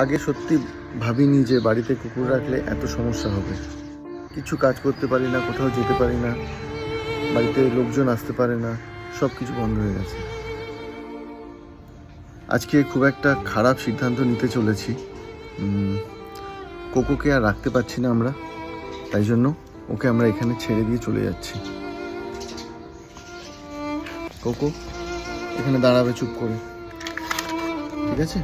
আগে সত্যি ভাবিনি যে বাড়িতে কুকুর রাখলে এত সমস্যা হবে। কিছু কাজ করতে পারি না, কোথাও যেতে পারি না, বাড়িতে লোকজন আসতে পারে না সব কিছু বন্ধ হয়ে গেছে। আজকে খুব একটা খারাপ সিদ্ধান্ত নিতে চলেছি। কোকোকে আর রাখতে পারছি না আমরা, তাই জন্য ওকে আমরা এখানে ছেড়ে দিয়ে চলে যাচ্ছি। কোকো, এখানে দাঁড়াবে চুপ করে। ঠিক আছে?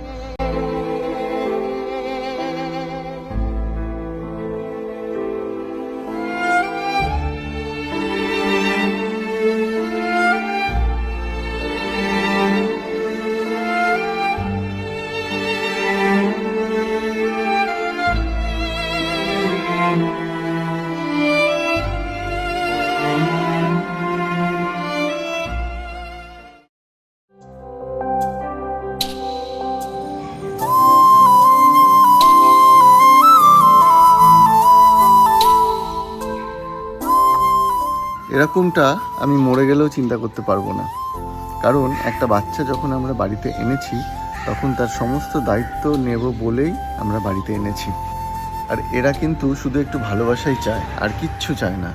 এরকমটা আমি মরে গেলেও চিন্তা করতে পারব না। কারণ একটা বাচ্চা যখন আমরা বাড়িতে এনেছি, তখন তার সমস্ত দায়িত্ব নেব বলেই আমরা বাড়িতে এনেছি। আর এরা কিন্তু শুধু একটু ভালোবাসাই চায়, আর কিচ্ছু চায় না।